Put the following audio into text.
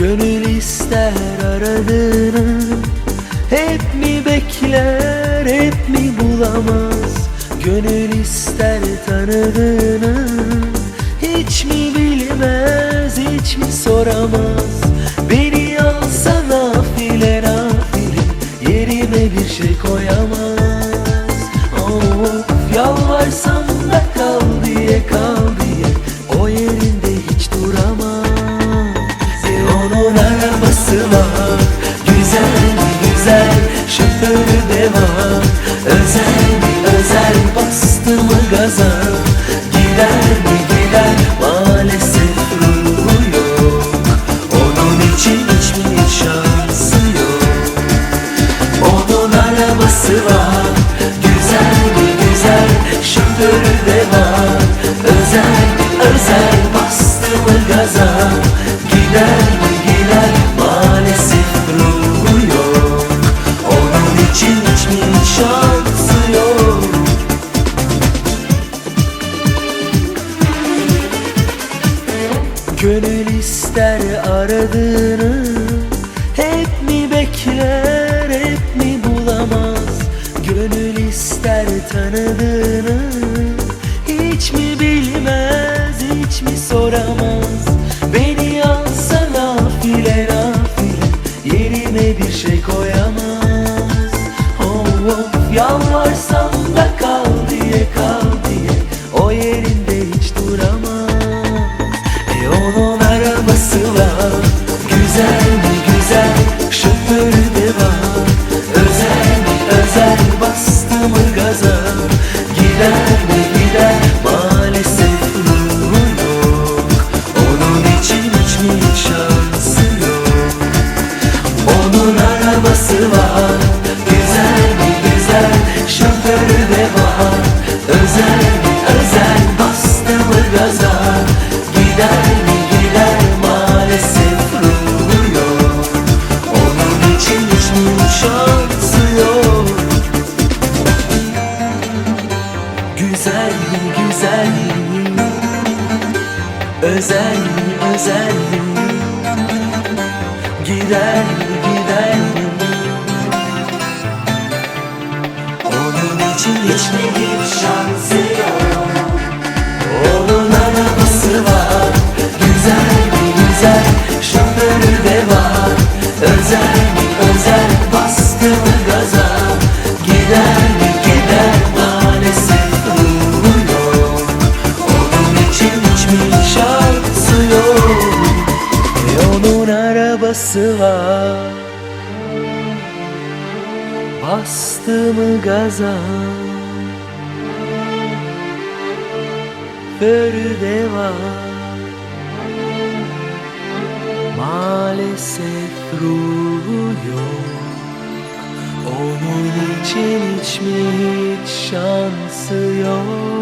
ister aradığını. Hep mi bekler hep mi bulamaz? Gönül ister tanıdığını. Hiç mi bilmez hiç mi soramaz Var Özel özel Bastı mı Gider mi gider Maalesef ruhu yok. Onun için hiç mi hiç şansı yok. Onun arabası var. Güzel mi güzel Şoförü de var. Özel özel Gönül ister aradığını Hep mi bekler Güzel mi Güzel güzel. Özel özel. Gider gider Onun için hiç mi hiç şansı yok. Onun arabası var. Güzel güzel. Şoförü de var. Özel özel için hiç mi hiç şansı yok. E onun arabası var. Bastı mı gaza? Feride var. Maalesef ruhu yok. Onun için hiç mi hiç şansı yok